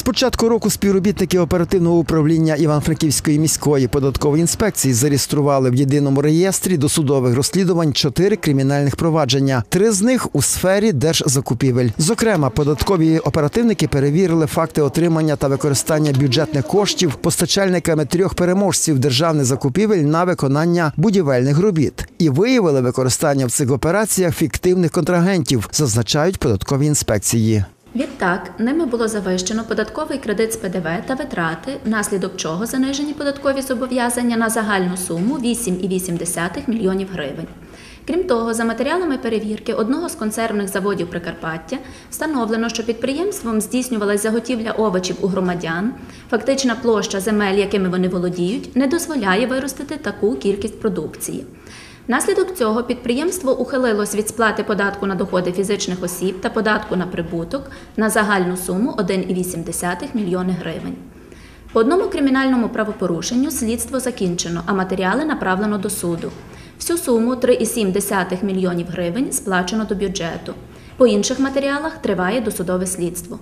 З початку року співробітники оперативного управління Івано-Франківської міської податкової інспекції зареєстрували в єдиному реєстрі досудових розслідувань чотири кримінальних провадження. Три з них у сфері держзакупівель. Зокрема, податкові оперативники перевірили факти отримання та використання бюджетних коштів постачальниками трьох переможців державних закупівель на виконання будівельних робіт і виявили використання в цих операціях фіктивних контрагентів, зазначають податкові інспекції. Відтак, ними було завищено податковий кредит з ПДВ та витрати, внаслідок чого занижені податкові зобов'язання на загальну суму 8,8 мільйонів гривень. Крім того, за матеріалами перевірки одного з консервних заводів Прикарпаття встановлено, що підприємством здійснювалась заготівля овочів у громадян. Фактична площа земель, якими вони володіють, не дозволяє виростити таку кількість продукції. Внаслідок цього підприємство ухилилось від сплати податку на доходи фізичних осіб та податку на прибуток на загальну суму 1,8 мільйони гривень. По одному кримінальному правопорушенню слідство закінчено, а матеріали направлено до суду. Всю суму 3,7 мільйонів гривень сплачено до бюджету. По інших матеріалах триває досудове слідство.